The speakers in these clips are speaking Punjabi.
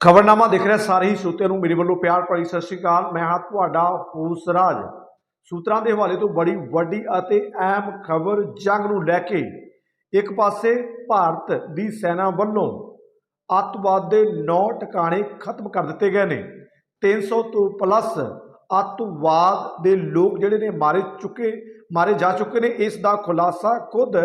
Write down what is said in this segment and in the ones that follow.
ਖਬਰਨਾਮਾ ਦੇਖ ਰਿਹਾ ਸਾਰੇ ਹੀ ਸਰੋਤਿਆਂ ਨੂੰ। ਮੇਰੇ ਵੱਲੋਂ ਪਿਆਰ ਭਰੀ ਸਤਿ ਸ਼੍ਰੀ ਅਕਾਲ। ਮੈਂ ਹਾਂ ਤੁਹਾਡਾ ਹੂਸਰਾਜ। ਸੂਤਰਾਂ ਦੇ ਹਵਾਲੇ ਤੋਂ ਬੜੀ ਵੱਡੀ ਅਤੇ ਅਹਿਮ ਖਬਰ ਜੰਗ ਨੂੰ ਲੈ ਕੇ ਇੱਕ ਪਾਸੇ ਭਾਰਤ ਦੀ ਸੈਨਾ ਵੱਲੋਂ ਅੱਤਵਾਦ ਦੇ 9 ਟਿਕਾਣੇ ਖਤਮ ਕਰ ਦਿੱਤੇ ਗਏ ਨੇ। 300 ਤੋਂ ਪਲੱਸ ਅੱਤਵਾਦ ਦੇ ਲੋਕ ਜਿਹੜੇ ਨੇ ਮਾਰੇ ਚੁੱਕੇ, ਮਾਰੇ ਜਾ ਚੁੱਕੇ ਨੇ। ਇਸ ਦਾ ਖੁਲਾਸਾ ਖੁਦ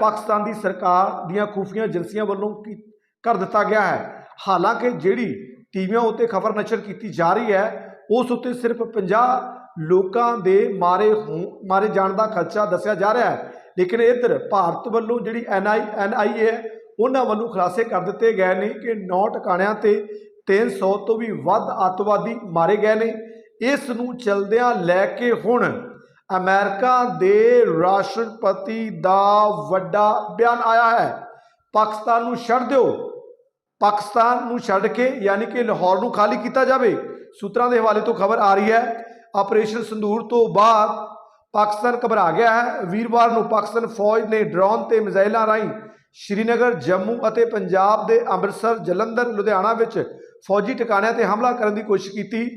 ਪਾਕਿਸਤਾਨ ਦੀ ਸਰਕਾਰ ਦੀਆਂ ਖੂਫੀਆ ਏਜੰਸੀਆਂ ਵੱਲੋਂ ਕੀ- ਕਰ ਦਿੱਤਾ ਗਿਆ ਹੈ। ਹਾਲਾਂਕਿ ਜਿਹੜੀ ਟੀਵੀਆਂ ਉੱਤੇ ਖਬਰ ਨਸ਼ਰ ਕੀਤੀ ਜਾ ਰਹੀ ਹੈ, ਉਸ ਉੱਤੇ ਸਿਰਫ 50 ਲੋਕਾਂ ਦੇ ਮਾਰੇ ਹੋਣ- ਮਾਰੇ ਜਾਣ ਦਾ ਖਰਚਾ ਦੱਸਿਆ ਜਾ ਰਿਹਾ ਹੈ। ਲੇਕਿਨ ਇੱਧਰ ਭਾਰਤ ਵੱਲੋਂ ਜਿਹੜੀ ਐਨਆਈ ਐਨਆਈਏ ਹੈ, ਉਹਨਾਂ ਵੱਲੋਂ ਖੁਲਾਸੇ ਕਰ ਦਿੱਤੇ ਗਏ ਨੇ ਕਿ 9 ਟਿਕਾਣਿਆਂ ਤੇ 300 ਤੋਂ ਵੀ ਵੱਧ ਅੱਤਵਾਦੀ ਮਾਰੇ ਗਏ ਨੇ। ਇਸ ਨੂੰ ਚਲਦਿਆਂ ਲੈ ਕੇ ਹੁਣ ਅਮਰੀਕਾ ਦੇ ਰਾਸ਼ਟਰਪਤੀ ਦਾ ਵੱਡਾ ਬਿਆਨ ਆਇਆ ਹੈ। ਪਾਕਿਸਤਾਨ ਨੂੰ ਛੱਡ ਦਿਓ। ਪਾਕਿਸਤਾਨ ਨੂੰ ਛੱਡ ਕੇ ਯਾਨੀ ਕਿ ਲਾਹੌਰ ਨੂੰ ਖਾਲੀ ਕੀਤਾ ਜਾਵੇ, ਸੂਤਰਾਂ ਦੇ ਹਵਾਲੇ ਤੋਂ ਖਬਰ ਆ ਰਹੀ ਹੈ। ਆਪਰੇਸ਼ਨ ਸੰਦੂਰ ਤੋਂ ਬਾਅਦ ਪਾਕਿਸਤਾਨ ਘਬਰਾ ਗਿਆ ਹੈ। ਵੀਰਵਾਰ ਨੂੰ ਪਾਕਿਸਤਾਨ ਫੌਜ ਨੇ ਡਰੋਨ ਤੇ ਮਿਜ਼ਾਈਲਾਂ ਰਾਹੀਂ ਸ਼੍ਰੀਨਗਰ, ਜੰਮੂ ਅਤੇ ਪੰਜਾਬ ਦੇ ਅੰਮ੍ਰਿਤਸਰ, ਜਲੰਧਰ, ਲੁਧਿਆਣਾ ਵਿੱਚ ਫੌਜੀ ਟਿਕਾਣਿਆਂ ਤੇ ਹਮਲਾ ਕਰਨ ਦੀ ਕੋਸ਼ਿਸ਼ ਕੀਤੀ।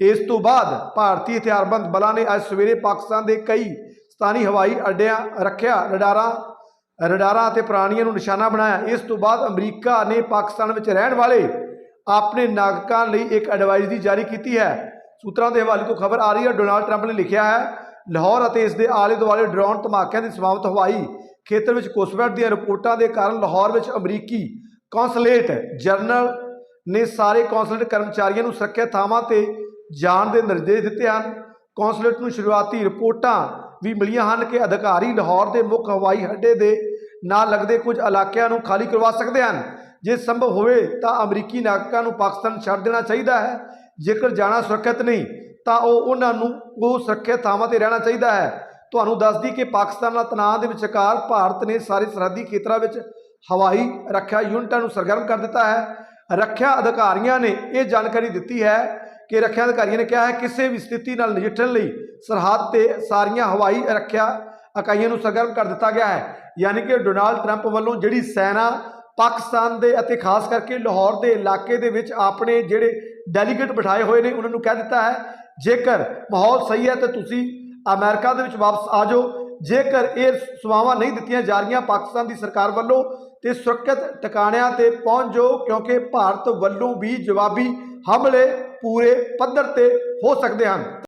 ਇਸ ਤੋਂ ਬਾਅਦ ਭਾਰਤੀ ਹਥਿਆਰਬੰਦ ਬਲਾਂ ਨੇ ਅੱਜ ਸਵੇਰੇ ਪਾਕਿਸਤਾਨ ਦੇ ਕਈ ਸਥਾਨੀ ਹਵਾਈ ਅੱਡਿਆਂ ਰੱਖਿਆ ਰਡਾਰਾਂ ਰਡਾਰਾਂ ਅਤੇ ਪ੍ਰਾਣੀਆਂ ਨੂੰ ਨਿਸ਼ਾਨਾ ਬਣਾਇਆ। ਇਸ ਤੋਂ ਬਾਅਦ ਅਮਰੀਕਾ ਨੇ ਪਾਕਿਸਤਾਨ ਵਿੱਚ ਰਹਿਣ ਵਾਲੇ ਆਪਣੇ ਨਾਗਰਿਕਾਂ ਲਈ ਇੱਕ ਐਡਵਾਈਜ਼ਰੀ ਜਾਰੀ ਕੀਤੀ ਹੈ। ਸੂਤਰਾਂ ਦੇ ਹਵਾਲੇ ਤੋਂ ਖਬਰ ਆ ਰਹੀ ਹੈ, ਡੋਨਾਲਡ ਟਰੰਪ ਨੇ ਲਿਖਿਆ ਹੈ, ਲਾਹੌਰ ਅਤੇ ਇਸ ਦੇ ਆਲੇ ਦੁਆਲੇ ਡਰੋਨ ਧਮਾਕਿਆਂ ਦੀ ਸਮਾਪਤ ਹਵਾਈ। ਖੇਤਰ ਵਿੱਚ ਘੁਸਪੈਠ ਦੀਆਂ ਰਿਪੋਰਟਾਂ ਦੇ ਕਾਰਨ ਲਾਹੌਰ ਵਿੱਚ ਅਮਰੀਕੀ ਕੌਂਸਲੇਟ ਜਨਰਲ ਨੇ ਸਾਰੇ ਕੌਂਸਲੇਟ ਕਰਮਚਾਰੀਆਂ ਨੂੰ ਸੁਰੱਖਿਅਤ ਥਾਵਾਂ ਤੇ ਜਾਣ ਦੇ ਨਿਰਦੇਸ਼ ਦਿੱਤੇ ਹਨ। ਕੌਂਸਲੇਟ ਨੂੰ ਸ਼ੁਰੂਆਤੀ ਰਿਪੋਰਟਾਂ ਵੀ ਮਿਲੀਆਂ ਹਨ ਕਿ ਅਧਿਕਾਰੀ ਲਾਹੌਰ ਦੇ ਮੁੱਖ ਹਵਾਈ ਅੱਡੇ ਦੇ ਨਾਲ ਲੱਗਦੇ ਕੁਝ ਇਲਾਕਿਆਂ ਨੂੰ ਖਾਲੀ ਕਰਵਾ ਸਕਦੇ ਹਨ। ਜੇ ਸੰਭਵ ਹੋਵੇ ਤਾਂ ਅਮਰੀਕੀ ਨਾਗਰਿਕਾਂ ਨੂੰ ਪਾਕਿਸਤਾਨ ਛੱਡ ਦੇਣਾ ਚਾਹੀਦਾ ਹੈ। ਜੇਕਰ ਜਾਣਾ ਸੁਰੱਖਿਅਤ ਨਹੀਂ, ਤਾਂ ਉਹ ਉਹਨਾਂ ਨੂੰ ਉਹ ਸੁਰੱਖਿਅਤ ਥਾਵਾਂ ਤੇ ਰਹਿਣਾ ਚਾਹੀਦਾ ਹੈ। ਤੁਹਾਨੂੰ ਦੱਸਦੀ ਕਿ ਪਾਕਿਸਤਾਨ ਨਾਲ ਤਣਾਅ ਦੇ ਵਿਚਕਾਰ ਭਾਰਤ ਨੇ ਸਾਰੇ ਸਰਹੱਦੀ ਖੇਤਰਾਂ ਵਿੱਚ ਹਵਾਈ ਰੱਖਿਆ ਯੂਨਿਟਾਂ ਨੂੰ ਸਰਗਰਮ ਕਰ ਦਿੱਤਾ ਹੈ। ਰੱਖਿਆ ਅਧਿਕਾਰੀਆਂ ਨੇ ਇਹ ਜਾਣਕਾਰੀ ਦਿੱਤੀ ਹੈ ਕਿ ਰੱਖਿਆ ਅਧਿਕਾਰੀਆਂ ਨੇ ਕਿਹਾ ਹੈ ਕਿਸੇ ਵੀ ਸਥਿਤੀ ਨਾਲ ਨਜਿੱਠਣ ਲਈ ਸਰਹੱਦ ਤੇ ਸਾਰੀਆਂ ਹਵਾਈ ਰੱਖਿਆ ਇਕਾਈਆਂ ਨੂੰ ਸਰਗਰਮ ਕਰ ਦਿੱਤਾ ਗਿਆ ਹੈ। ਯਾਨੀ ਕਿ ਡੋਨਾਲਡ ਟਰੰਪ ਵੱਲੋਂ ਜਿਹੜੀ ਸੈਨਾ ਪਾਕਿਸਤਾਨ ਦੇ ਅਤੇ ਖਾਸ ਕਰਕੇ ਲਾਹੌਰ ਦੇ ਇਲਾਕੇ ਦੇ ਵਿੱਚ ਆਪਣੇ ਜਿਹੜੇ ਡੈਲੀਗੇਟ ਬਿਠਾਏ ਹੋਏ ਨੇ, ਉਹਨਾਂ ਨੂੰ ਕਹਿ ਦਿੱਤਾ ਹੈ, ਜੇਕਰ ਮਾਹੌਲ ਸਹੀ ਹੈ ਤਾਂ ਤੁਸੀਂ ਅਮਰੀਕਾ ਦੇ ਵਿੱਚ ਵਾਪਸ ਆ ਜਾਓ। ਜੇਕਰ ਇਹ ਸੇਵਾਵਾਂ ਨਹੀਂ ਦਿੱਤੀਆਂ ਜਾ ਰਹੀਆਂ, ਪਾਕਿਸਤਾਨ ਦੀ ਸਰਕਾਰ ਵੱਲੋਂ ਤੇ ਸੁਰੱਖਿਅਤ ਟਿਕਾਣਿਆਂ ਤੇ ਪਹੁੰਚ ਜਾਓ, ਕਿਉਂਕਿ ਭਾਰਤ ਵੱਲੋਂ ਵੀ ਜਵਾਬੀ ਹਮਲੇ ਪੂਰੇ ਪੱਧਰ ਤੇ ਹੋ ਸਕਦੇ ਹਨ।